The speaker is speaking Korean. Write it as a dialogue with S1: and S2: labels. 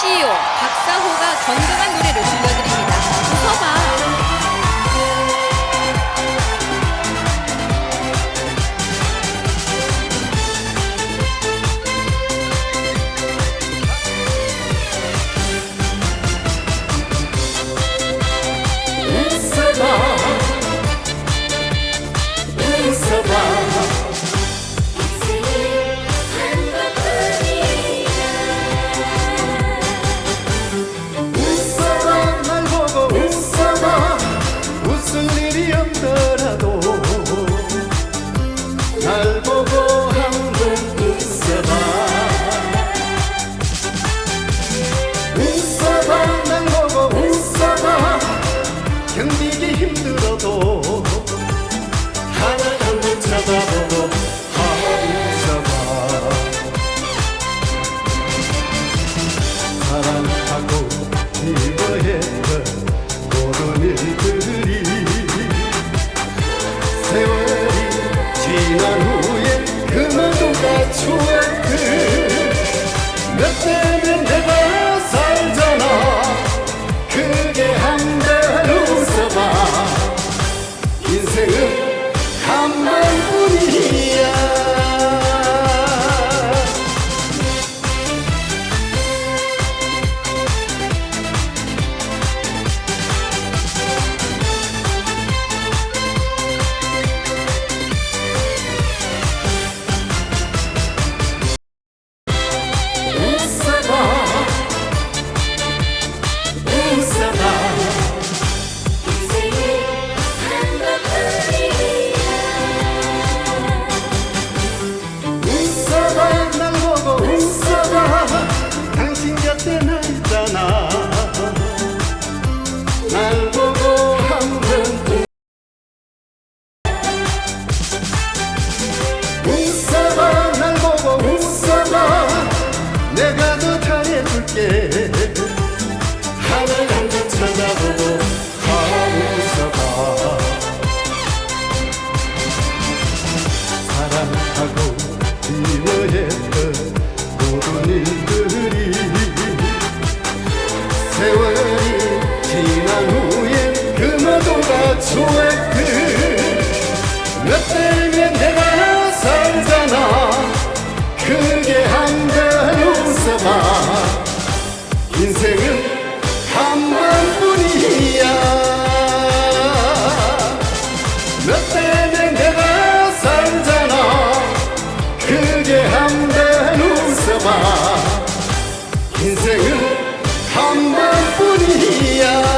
S1: 稀有 Yeah. 세월이 지난 후엔 그마도가 좋아 পুরিয়া